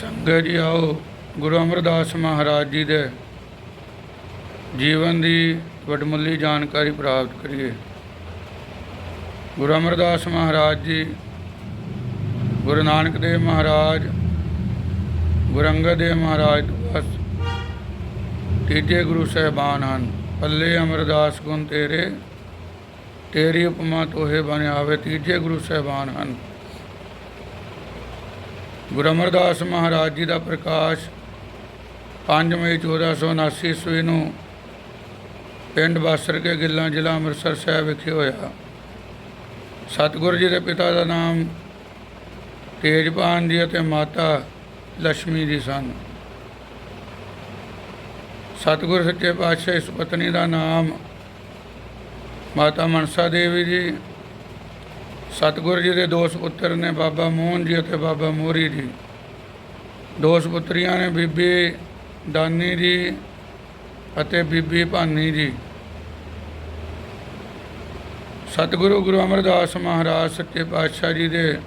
ਸੰਗਤ ਜੀ ਆਓ, ਗੁਰੂ ਅਮਰਦਾਸ ਮਹਾਰਾਜ ਜੀ ਦੇ ਜੀਵਨ ਦੀ ਵਡਮੁੱਲੀ ਜਾਣਕਾਰੀ ਪ੍ਰਾਪਤ ਕਰੀਏ। ਗੁਰੂ ਅਮਰਦਾਸ ਮਹਾਰਾਜ ਜੀ, ਗੁਰੂ ਨਾਨਕ ਦੇਵ ਮਹਾਰਾਜ, ਗੁਰੂ ਅੰਗਦ ਦੇਵ ਮਹਾਰਾਜ ਤੋਂ ਬਸ ਤੀਜੇ ਗੁਰੂ ਸਾਹਿਬਾਨ ਹਨ। ਪੱਲੇ ਅਮਰਦਾਸ ਗੁਣ ਤੇਰੇ, ਤੇਰੀ ਉਪਮਾ ਤੋਹੇ ਬਣ ਆਵੇ ਤੀਜੇ ਗੁਰੂ ਸਾਹਿਬਾਨ ਹਨ। ਗੁਰੂ ਅਮਰਦਾਸ ਮਹਾਰਾਜ ਜੀ ਦਾ ਪ੍ਰਕਾਸ਼ 5 ਮਈ 1479 ਈਸਵੀ ਨੂੰ ਪਿੰਡ ਬਾਸਰ ਕੇ ਗਿੱਲਾਂ ਜ਼ਿਲ੍ਹਾ ਅੰਮ੍ਰਿਤਸਰ ਸਾਹਿਬ ਵਿਖੇ ਹੋਇਆ। ਸਤਿਗੁਰੂ ਜੀ ਦੇ ਪਿਤਾ ਦਾ ਨਾਮ ਤੇਜਪਾਨ ਜੀ ਅਤੇ ਮਾਤਾ ਲక్ష్ਮੀ ਜੀ ਸਨ। ਸਤਿਗੁਰ ਸੱਚੇ ਪਾਤਸ਼ਾਹ ਇਸ ਪਤਨੀ ਦਾ ਨਾਮ ਮਾਤਾ ਮਨਸਾ ਦੇਵੀ ਜੀ ਸਤਿਗੁਰ ਜੀ ਦੇ ਦੋ ਸੁਪੁੱਤਰ ਨੇ ਬਾਬਾ ਮੋਹਨ ਜੀ ਅਤੇ ਬਾਬਾ ਮੋਰੀ ਜੀ। ਦੋ ਸੁਪੁੱਤਰੀਆਂ ਨੇ ਬੀਬੀ ਦਾਨੀ ਜੀ ਅਤੇ ਬੀਬੀ ਭਾਨੀ ਜੀ। ਸਤਿਗੁਰੂ ਗੁਰੂ ਅਮਰਦਾਸ ਮਹਾਰਾਜ ਸੱਚੇ ਪਾਤਸ਼ਾਹ ਜੀ ਦੇ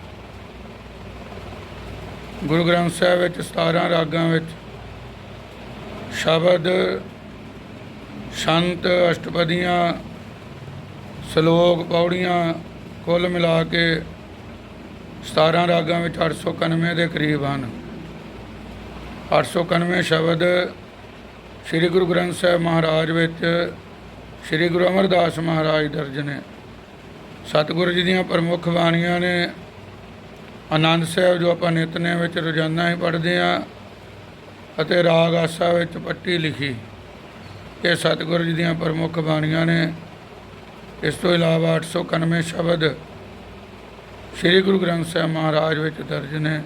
ਗੁਰੂ ਗ੍ਰੰਥ ਸਾਹਿਬ ਵਿੱਚ 17 ਰਾਗਾਂ ਵਿੱਚ ਸ਼ਬਦ, ਸ਼ੰਤ, ਅਸ਼ਟਪਦੀਆਂ, ਸ਼ਲੋਕ, ਪੌੜੀਆਂ ਕੁੱਲ ਮਿਲਾ ਕੇ 17 ਰਾਗਾਂ ਵਿੱਚ 891 ਦੇ ਕਰੀਬ ਹਨ। 891 ਸ਼ਬਦ ਸ੍ਰੀ ਗੁਰੂ ਗ੍ਰੰਥ ਸਾਹਿਬ ਮਹਾਰਾਜ ਵਿੱਚ ਸ੍ਰੀ ਗੁਰੂ ਅਮਰਦਾਸ ਮਹਾਰਾਜ ਦਰਜ ਨੇ। ਸਤਿਗੁਰੂ ਜੀ ਦੀਆਂ ਪ੍ਰਮੁੱਖ ਬਾਣੀਆਂ ਨੇ। ਆਨੰਦ ਸਾਹਿਬ ਜੋ ਆਪਾਂ ਨਿਤਨੇਮ ਵਿੱਚ ਰੋਜ਼ਾਨਾ ਹੀ ਪੜ੍ਹਦੇ ਹਾਂ ਅਤੇ ਰਾਗ ਆਸਾ ਵਿੱਚ ਪੱਟੀ ਲਿਖੀ, ਇਹ ਸਤਿਗੁਰੂ ਜੀ ਦੀਆਂ ਪ੍ਰਮੁੱਖ ਬਾਣੀਆਂ ਨੇ। ਇਸ ਤੋਂ ਇਲਾਵਾ 891 ਸ਼ਬਦ ਸ੍ਰੀ ਗੁਰੂ ਗ੍ਰੰਥ ਸਾਹਿਬ ਮਹਾਰਾਜ ਵਿੱਚ ਦਰਜ ਨੇ।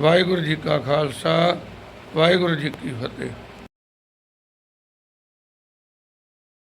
ਵਾਹਿਗੁਰੂ ਜੀ ਕਾ ਖਾਲਸਾ, ਵਾਹਿਗੁਰੂ ਜੀ ਕੀ ਫਤਿਹ।